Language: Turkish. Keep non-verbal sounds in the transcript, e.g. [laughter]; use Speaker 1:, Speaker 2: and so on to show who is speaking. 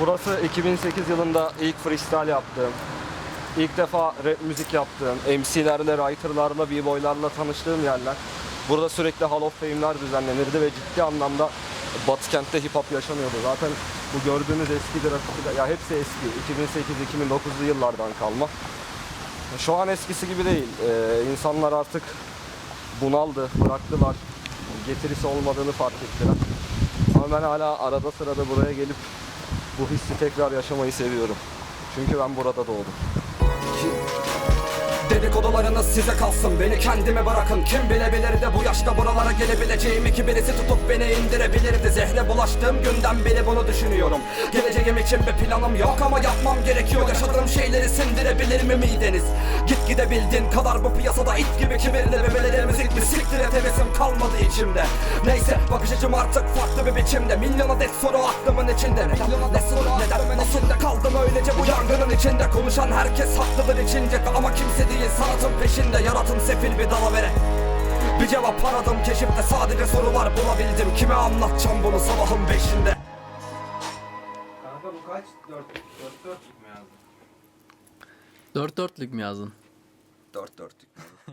Speaker 1: Burası 2008 yılında ilk freestyle yaptığım, ilk defa rap müzik yaptığım, MC'lerle, writer'larla, b-boylarla tanıştığım yerler. Burada sürekli Hall of Fame'ler düzenlenirdi ve ciddi anlamda Batı kentte hip hop yaşanıyordu. Zaten bu gördüğünüz eski grafiti, ya hepsi eski, 2008-2009'lu yıllardan kalma. Şu an eskisi gibi değil. Ee, insanlar artık bunaldı, bıraktılar. Getirisi olmadığını fark ettiler. Ama ben hala arada sırada buraya gelip bu hissi tekrar yaşamayı seviyorum. Çünkü ben burada doğdum.
Speaker 2: Dedikodularınız size kalsın Beni kendime bırakın. Kim bilebilir de bu yaşta buralara gelebileceğimi Ki birisi tutup beni indirebilirdi. Zehre bulaştığım günden beri bunu düşünüyorum. Geleceğim için bir planım yok ama yapmam gerekiyor. Yaşadığım şeyleri sindirebilir mi mideniz? Git gidebildiğin kadar bu piyasada it gibi kibirli Bebelerimiz ilk bir siktir et hevesim kalmadı içimde. Neyse bakış açım artık farklı bir biçimde. Milyon adet soru aklımın içinde. Milyon adet soru neden nasıl da kaldım öylece bu yangının içinde? Konuşan herkes haklıdır içince. Ama kimse değil sanatın peşinde. Yaratın sefil bir dalavere bir cevap aradım keşifte sadece sorular bulabildim. Kime anlatacağım bunu sabahın beşinde?
Speaker 3: Kanka bu kaç? 4 4 4 mü yazdın?
Speaker 4: Dört dörtlük mü yazdın?
Speaker 2: Dört dörtlük [laughs]